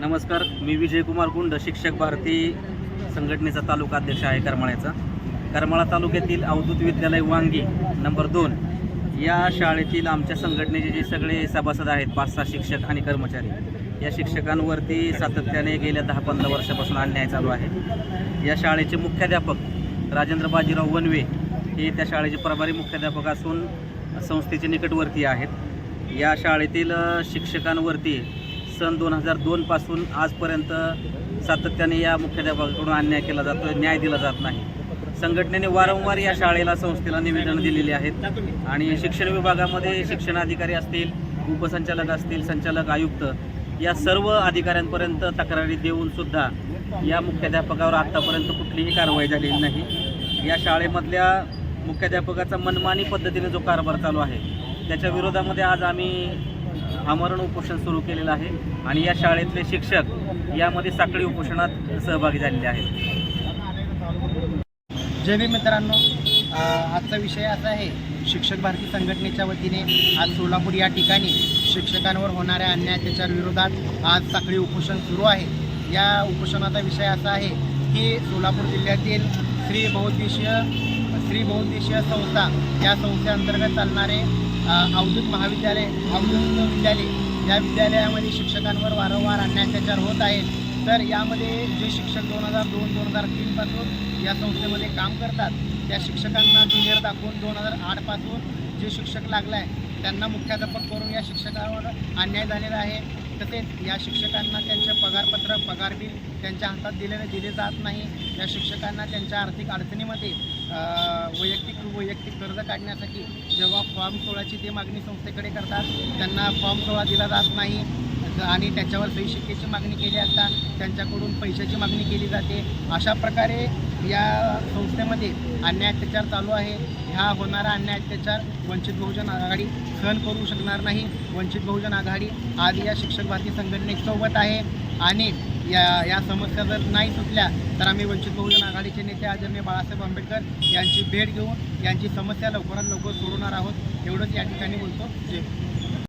नमस्कार मी विजयकुमार कुंड शिक्षक भारती संघटनेचा तालुका अध्यक्ष आहे करमाळ्याचा. करमाळा तालुक्यातील अवधूत विद्यालय वांगी नंबर दोन. या शाळेतील आमच्या संघटनेचे जे सगळे सभासद आहेत पाच सहा शिक्षक आणि कर्मचारी या शिक्षकांवरती सातत्याने गेल्या दहा पंधरा वर्षापासून अन्याय चालू आहे. या शाळेचे मुख्याध्यापक राजेंद्र बाजीराव वनवे हे त्या शाळेचे प्रभारी मुख्याध्यापक असून संस्थेचे निकटवर्ती आहेत. या शाळेतील शिक्षकांवरती सन दोन हजार दोनपासून आजपर्यंत सातत्याने या मुख्याध्यापकाकडून अन्याय केला जातो न्याय दिला जात नाही. संघटनेने वारंवार या शाळेला संस्थेला निवेदनं दिलेली आहेत. आणि शिक्षण विभागामध्ये शिक्षण अधिकारी असतील उपसंचालक असतील संचालक आयुक्त या सर्व अधिकाऱ्यांपर्यंत तक्रारी देऊन सुद्धा या मुख्याध्यापकावर आत्तापर्यंत कुठलीही कारवाई झालेली नाही. या शाळेमधल्या मुख्याध्यापकाचा मनमानी पद्धतीने जो कारभार चालू आहे त्याच्या विरोधामध्ये आज आम्ही आमरण उपोषण सुरू केलेलं आहे. आणि या शाळेतले शिक्षक यामध्ये साखळी उपोषणात सहभागी झालेले आहेत. जय भीम मित्रांनो आजचा विषय असा आहे शिक्षक भारती संघटनेच्या वतीने आज सोलापूर या ठिकाणी शिक्षकांवर होणाऱ्या अन्याय विरोधात आज साखळी उपोषण सुरू आहे. या उपोषणाचा विषय असा आहे की सोलापूर जिल्ह्यातील श्री बहुद्देशीय श्री बहुद्देशीय संस्था या संस्थेअंतर्गत चालणारे अवधूत महाविद्यालय अवधूत विद्यालय या विद्यालयामध्ये शिक्षकांवर वारंवार अन्याय होत आहेत. तर यामध्ये जे शिक्षक दोन हजार दोन दोन हजार तीनपासून या संस्थेमध्ये काम करतात त्या शिक्षकांना ज्युनियर दाखवून दोन हजार आठपासून जे शिक्षक लागला आहे त्यांना मुख्याध्यापक करून या शिक्षकावर अन्याय झालेला आहे. तसेच या शिक्षकांना त्यांचे पगारपत्र पगार बिल त्यांच्या हातात दिलेले दिले जात नाही. या शिक्षकांना त्यांच्या आर्थिक अडचणीमध्ये वैयक्तिक वैयक्तिक कर्ज काढण्यासाठी जेव्हा फॉर्म सोळाची ते मागणी संस्थेकडे करतात त्यांना फॉर्म सोळा दिला जात नाही. आणि त्याच्यावर सही शिक्केची मागणी केली असता त्यांच्याकडून पैशाची मागणी केली जाते. अशा प्रकारे या संस्थेमध्ये अन्याय अत्याचार चालू आहे. ह्या होणारा अन्याय अत्याचार वंचित बहुजन आघाडी सहन करू शकणार नाही. वंचित बहुजन आघाडी आज या शिक्षक भारती संघटनेसोबत आहे. आणि या या समस्या जर नाही सुटल्या तर आम्ही वंचित बहुजन आघाडीचे नेते आदरणीय बाळासाहेब आंबेडकर यांची भेट घेऊन यांची समस्या लवकरात लवकर सोडवणार आहोत. एवढंच या ठिकाणी बोलतो. जय